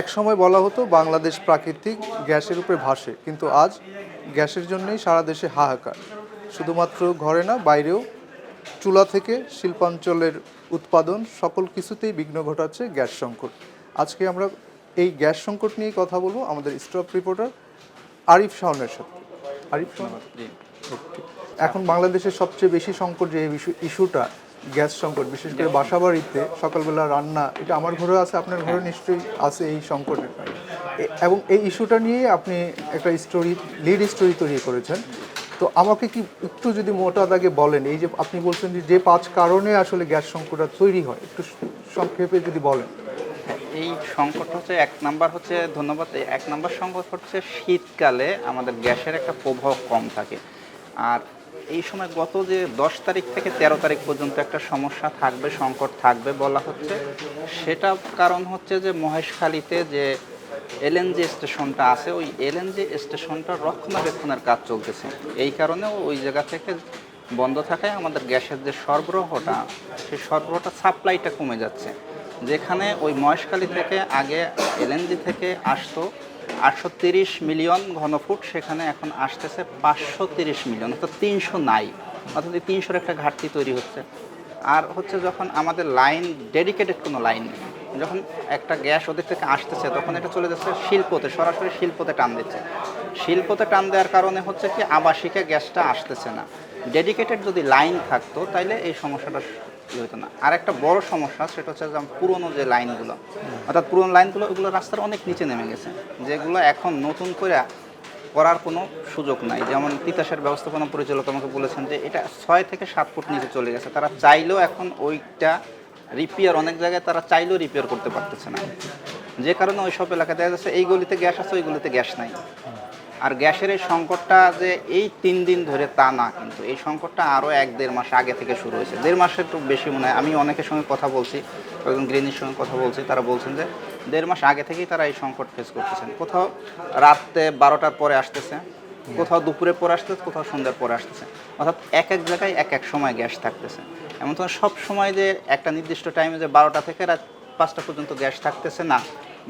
এক সময় বলা হতো বাংলাদেশ প্রাকৃতিক গ্যাসের উপরে ভাসে কিন্তু আজ গ্যাসের জন্যই সারা দেশে হাহাকার। শুধুমাত্র ঘরে না বাইরেও চুলা থেকে শিল্পাঞ্চলের উৎপাদন সকল কিছুতেই বিঘ্ন ঘটাচ্ছে গ্যাস সংকট। আজকে আমরা এই গ্যাস সংকট নিয়ে কথা বলব আমাদের স্টপ রিপোর্টার আরিফ শাওনের সাথে। আরিফ Okay. এখন বাংলাদেশের সবচেয়ে বেশি সংকট যে ইস্যু- ইস্যুটা গ্যাস সংকট, বিশেষ করে বাসাবাড়িতে সকালবেলা রান্না, এটা আমার ঘরে আছে, আপনার ঘরে নিশ্চয়ই আছে এই সংকটের এবং এই ইস্যুটা নিয়ে আপনি একটা স্টোরি, লিড স্টোরি তৈরি করেছেন। তো আমাকে কি একটু যদি মোটা দাগে বলেন, এই যে আপনি বলছেন যে যে পাঁচ কারণে আসলে গ্যাস সংকটটা তৈরি হয়, একটু সংক্ষেপে যদি বলেন। এই সংকট হচ্ছে এক নাম্বার হচ্ছে, ধন্যবাদ এক নাম্বার সংকট হচ্ছে শীতকালে আমাদের গ্যাসের একটা প্রভাব কম থাকে। আর এই সময় গত যে দশ তারিখ থেকে তেরো তারিখ পর্যন্ত একটা সমস্যা থাকবে, সংকট থাকবে বলা হচ্ছে। সেটা কারণ হচ্ছে যে মহেশখালীতে যে এলএনজি স্টেশনটা আছে, ওই এলএনজি স্টেশনটা রক্ষণাবেক্ষণের কাজ চলতেছে। এই কারণে ওই জায়গা থেকে বন্ধ থাকায় আমাদের গ্যাসের যে সরবরাহটা, সেই সরবরাহটা সাপ্লাইটা কমে যাচ্ছে। যেখানে ওই মহেশখালী থেকে আগে এলএনজি থেকে আসতো আটশো মিলিয়ন ঘনফুট সেখানে এখন আসতেছে, পাঁচশো মিলিয়ন, অর্থাৎ তিনশো নাই, অর্থাৎ তিনশোর একটা ঘাটতি তৈরি হচ্ছে। আর হচ্ছে যখন আমাদের লাইন ডেডিকেটেড কোনো লাইন নেই যখন একটা গ্যাস ওদের থেকে আসতেছে, তখন এটা চলে যাচ্ছে শিল্পতে, সরাসরি শিল্পতে টান দিচ্ছে। শিল্পতে টান দেওয়ার কারণে হচ্ছে কি, আবাসিকে গ্যাসটা আসতেছে না। ডেডিকেটেড যদি লাইন থাকতো, তাইলে এই সমস্যাটা ইয়ে না। আর একটা বড় সমস্যা সেটা হচ্ছে যে পুরনো যে লাইনগুলো, অর্থাৎ পুরনো লাইনগুলো, ওগুলো রাস্তার অনেক নিচে নেমে গেছে, যেগুলো এখন নতুন করে করার কোনো সুযোগ নাই। যেমন তিতাসের ব্যবস্থাপনা পরিচালক আমাকে বলেছেন যে এটা ছয় থেকে সাত ফুট নিচে চলে গেছে। তারা চাইলেও এখন ওইটা রিপেয়ার অনেক জায়গায় তারা চাইলেও রিপেয়ার করতে পারতেছে না। যে কারণে ওই সব এলাকায় দেখা যাচ্ছে এই গলিতে গ্যাস আছে, ওই গলিতে গ্যাস নাই। আর গ্যাসের এই সংকটটা যে এই তিন দিন ধরে তা না, কিন্তু এই সংকটটা আরও এক দেড় মাস আগে থেকে শুরু হয়েছে। দেড় মাসের একটু বেশি মনে হয়। আমি অনেকের সঙ্গে কথা বলছি কয়েকজন গৃহিণীর সঙ্গে কথা বলছি, তারা বলছেন যে দেড় মাস আগে থেকেই তারা এই সংকট ফেস করতেছেন। কোথাও রাতে বারোটার পরে আসতেছে, কোথাও দুপুরে পরে আসতেছে, কোথাও সন্ধ্যার পরে আসতেছে। অর্থাৎ এক এক জায়গায় এক এক সময় গ্যাস থাকতেছে। এমন তো সব সময় যে একটা নির্দিষ্ট টাইমে যে বারোটা থেকে রাত পাঁচটা পর্যন্ত গ্যাস থাকতেছে না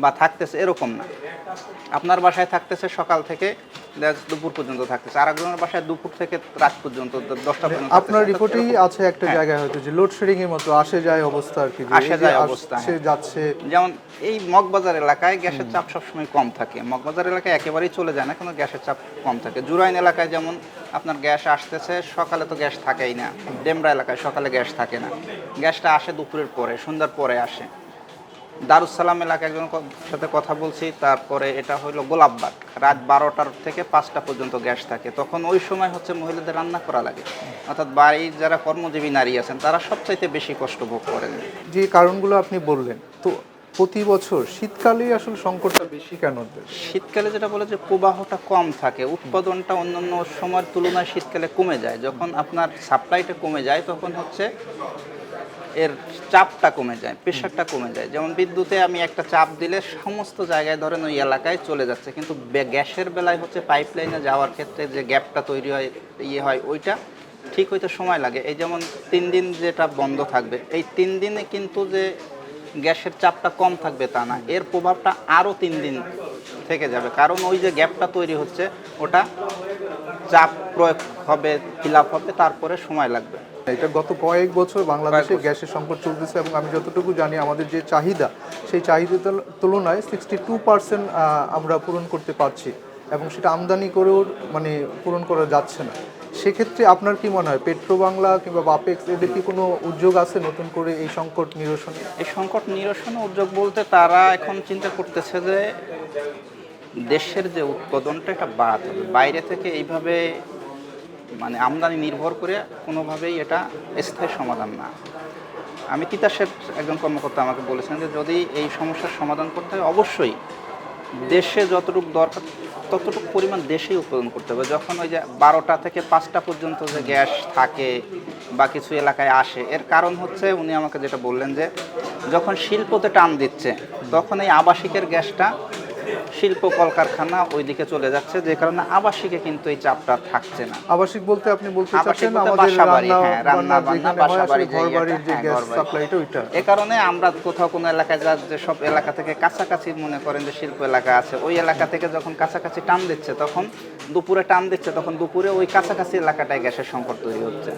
বা থাকতেছে এরকম না। আপনার বাসায় থাকতেছে সকাল থেকে দুপুর পর্যন্ত থাকতেছে। আর একজনের বাসায় দুপুর থেকে রাত পর্যন্ত দশটা পর্যন্ত আপনার রিপোর্টেই আছে একটা জায়গায় হয়তো যে লোডশেডিং এর মতো আসে যায় অবস্থা আর কি আসে যায় অবস্থা, আসছে হ্যাঁ। যাচ্ছে। যেমন এই মগবাজার এলাকায় গ্যাসের চাপ সবসময় কম থাকে। মগবাজার এলাকায় একেবারেই চলে যায় না কোনো গ্যাসের চাপ কম থাকে। জুরাইন এলাকায় যেমন আপনার গ্যাস আসতেছে সকালে তো গ্যাস থাকেই না। ডেমরা এলাকায় সকালে গ্যাস থাকে না। গ্যাসটা আসে দুপুরের পরে সন্ধ্যার পরে আসে। দারুসালাম এলাকায় একজনের ক- সাথে কথা বলছি তারপরে এটা হলো গোলাপবাগ। রাত বারোটার থেকে পাঁচটা পর্যন্ত গ্যাস থাকে। তখন ওই সময় হচ্ছে মহিলাদের রান্না করা লাগে। অর্থাৎ বাড়ির যারা কর্মজীবী নারী আছেন তারা সবচাইতে বেশি কষ্ট ভোগ করেন। যে কারণগুলো আপনি বললেন তো প্রতি বছর শীতকালেই আসলে সংকটটা বেশি কেন শীতকালে যেটা বলে যে প্রবাহটা কম থাকে উৎপাদনটা অন্যান্য সময়ের তুলনায় শীতকালে কমে যায়। যখন আপনার সাপ্লাইটা কমে যায় তখন হচ্ছে এর চাপটা কমে যায়, প্রেশারটা কমে যায়। যেমন বিদ্যুতে আমি একটা চাপ দিলে সমস্ত জায়গায় ধরেন ওই এলাকায় চলে যাচ্ছে। কিন্তু গ্যাসের বেলায় হচ্ছে পাইপলাইনে যাওয়ার ক্ষেত্রে যে গ্যাপটা তৈরি হয় ইয়ে হয়, ওইটা ঠিক হইতে সময় লাগে। এই যেমন তিন দিন যেটা বন্ধ থাকবে, এই তিন দিনে কিন্তু যে গ্যাসের চাপটা কম থাকবে তা না। এর প্রভাবটা আরও তিন দিন থেকে যাবে। কারণ ওই যে গ্যাপটা তৈরি হচ্ছে, ওটা চাপ প্রয়োগ হবে ফিল হবে তারপরে সময় লাগবে। এটা গত কয়েক বছর বাংলাদেশে গ্যাসের সংকট চলতেছে এবং আমি যতটুকু জানি আমাদের যে চাহিদা সেই চাহিদার তুলনায় সিক্সটি টু পার্সেন্ট আমরা পূরণ করতে পারছি এবং সেটা আমদানি করেও মানে পূরণ করা যাচ্ছে না। সেক্ষেত্রে আপনার কি মনে হয় পেট্রো বাংলা কিংবা বাপেক্স এদের কি কোনো উদ্যোগ আছে নতুন করে এই সংকট নিরসনে? এই সংকট নিরসনে উদ্যোগ বলতে তারা এখন চিন্তা করতেছে যে দেশের যে উৎপাদনটা, এটা বাড়াতে হবে। বাইরে থেকে এইভাবে মানে আমদানি নির্ভর করে কোনোভাবেই এটা স্থায়ী সমাধান না। আমি তিতাসের একজন কর্মকর্তা আমাকে বলেছেন যে যদি এই সমস্যার সমাধান করতে হয়, অবশ্যই দেশে যতটুকু দরকার, ততটুকু পরিমাণ দেশেই উৎপাদন করতে হবে। যখন ওই যে বারোটা থেকে পাঁচটা পর্যন্ত যে গ্যাস থাকে বা কিছু এলাকায় আসে, এর কারণ হচ্ছে উনি আমাকে যেটা বললেন যে, যখন শিল্পতে টান দিচ্ছে, তখন এই আবাসিকের গ্যাসটা শিল্প কলকারখানা ওইদিকে চলে যাচ্ছে যে কারণে আবাসিকে কিন্তু এই চাপটা থাকছে না। আবাসিক বলতে আপনি বলতে চাচ্ছেন আমাদের রান্না হ্যাঁ, বান্না বাসা বাড়ি বাড়ির যে হ্যাঁ, গ্যাস সাপ্লাইটা ওইটা। এ কারণে আমরা কোথাও কোনো এলাকায় যা যে সব এলাকা থেকে কাছাকাছি মনে করেন যে শিল্প এলাকা আছে ওই এলাকা থেকে যখন কাছাকাছি টান দিচ্ছে তখন দুপুরে টান দিচ্ছে তখন দুপুরে ওই কাছাকাছি এলাকাটায় গ্যাসের সংকট তৈরি হচ্ছে।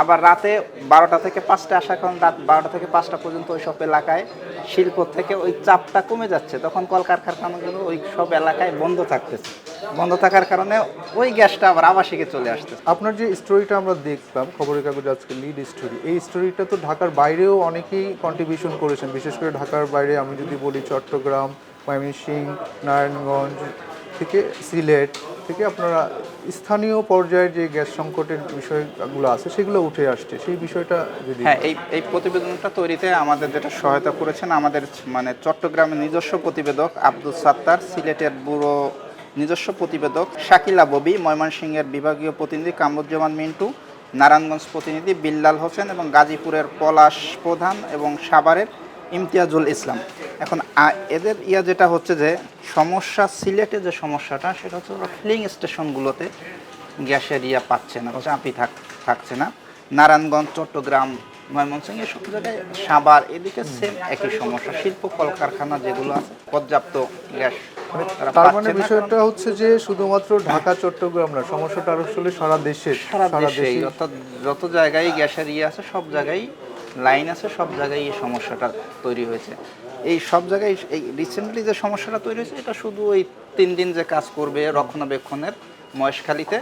আবার রাতে বারোটা থেকে পাঁচটা আসার কারণ রাত বারোটা থেকে পাঁচটা পর্যন্ত ওই সব এলাকায় শিল্প থেকে ওই চাপটা কমে যাচ্ছে। তখন কলকারখানাগুলো ওই সব এলাকায় বন্ধ থাকতেছে। বন্ধ থাকার কারণে ওই গ্যাসটা আবার আবাসিকে চলে আসছে আপনার যে স্টোরিটা আমরা দেখলাম, খবরের কাগজ আজকে লিড স্টোরি এই স্টোরিটা তো ঢাকার বাইরেও অনেকেই কন্ট্রিবিউশন করেছেন। বিশেষ করে ঢাকার বাইরে আমি যদি বলি চট্টগ্রাম, ময়মনসিংহ, নারায়ণগঞ্জ থেকে সিলেট থেকে আপনারা স্থানীয় পর্যায়ে যে গ্যাস সংকটের বিষয়গুলো আছে, সেগুলো উঠে আসছে। সেই বিষয়টা যদি হ্যাঁ এই এই প্রতিবেদনটা তৈরিতে আমাদের যেটা সহায়তা করেছেন, আমাদের মানে চট্টগ্রামের নিজস্ব প্রতিবেদক আব্দুল সাত্তার, সিলেটের ব্যুরো নিজস্ব প্রতিবেদক শাকিলা ববি, ময়মনসিংহের বিভাগীয় প্রতিনিধি কামরুজ্জামান মিন্টু, নারায়ণগঞ্জ প্রতিনিধি বিল্লাল হোসেন এবং গাজীপুরের পলাশ প্রধান এবং সাভারের ইমতিয়াজুল ইসলাম। এখন এদের ইয়া যেটা হচ্ছে যে সমস্যা সিলেটে যে সমস্যাটা সেটা হচ্ছে ওরা ফিলিং স্টেশনগুলোতে গ্যাসের ইয়া পাচ্ছে না। চাপই থাক থাকছে না। নারায়ণগঞ্জ চট্টগ্রাম ময়মনসিংহ এসব জায়গায় সাভার এদিকে সেম একই সমস্যা। শিল্প কলকারখানা যেগুলো আছে পর্যাপ্ত গ্যাস তার মানে বিষয়টা হচ্ছে যে শুধুমাত্র ঢাকা চট্টগ্রাম না সমস্যাটা আসলে সারা দেশের সারা দেশেই। অর্থাৎ যত জায়গায় গ্যাসের ইয়ে আছে সব জায়গায় লাইন আছে, সব জায়গায় এই সমস্যাটা তৈরি হয়েছে। এই সব জায়গায় এই রিসেন্টলি যে সমস্যাটা তৈরি হয়েছে, এটা শুধু ওই তিন দিন যে কাজ করবে রক্ষণাবেক্ষণের মহেশখালীতে,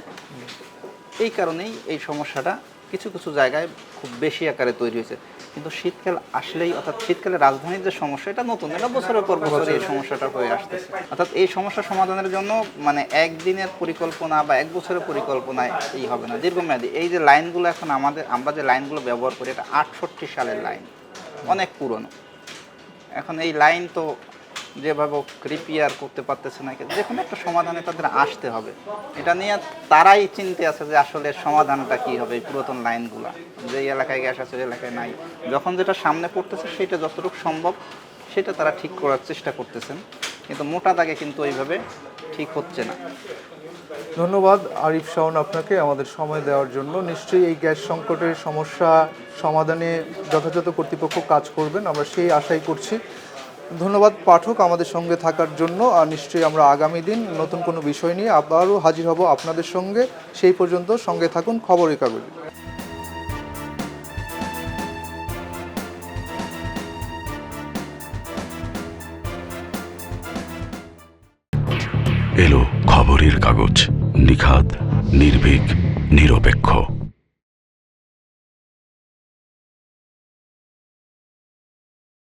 এই কারণেই এই সমস্যাটা কিছু কিছু জায়গায় খুব বেশি আকারে তৈরি হয়েছে। কিন্তু শীতকাল আসলেই, অর্থাৎ শীতকালে রাজধানীর যে সমস্যা, এটা নতুন। এটা বছরের পর বছর এই সমস্যাটা হয়ে আসতেছে। অর্থাৎ এই সমস্যা সমাধানের জন্য মানে একদিনের পরিকল্পনা বা এক বছরের পরিকল্পনা এই হবে না। দীর্ঘমেয়াদী। এই যে লাইনগুলো এখন আমাদের, আমরা যে লাইনগুলো ব্যবহার করি, এটা আটষট্টি সালের লাইন। অনেক পুরনো। এখন এই লাইন তো যেভাবে রিপেয়ার করতে পারতেছে না যে কোনো একটা সমাধানে তাদের আসতে হবে। এটা নিয়ে তারাই চিনতে আছে যে আসলে সমাধানটা কি হবে পুরাতন লাইনগুলা। যে এলাকায় গ্যাস আছে এলাকায় নাই। যখন যেটা সামনে পড়তেছে, সেটা যতটুকু সম্ভব, সেটা তারা ঠিক করার চেষ্টা করতেছেন। কিন্তু মোটা দাগে কিন্তু ওইভাবে ঠিক হচ্ছে না। ধন্যবাদ, আরিফ শাওন আপনাকে আমাদের সময় দেওয়ার জন্য। নিশ্চয়ই এই গ্যাস সংকটের সমস্যা সমাধানে যথাযথ কর্তৃপক্ষ কাজ করবেন। আমরা সেই আশাই করছি। ধন্যবাদ পাঠক আমাদের সঙ্গে থাকার জন্য, আর নিশ্চয়ই আমরা আগামী দিন নতুন কোনো বিষয় নিয়ে আবারও হাজির হব আপনাদের সঙ্গে। সেই পর্যন্ত সঙ্গে থাকুন খবরের কাগজ। এলো খবরের কাগজ, নিখাদ, নির্ভীক, নিরপেক্ষ।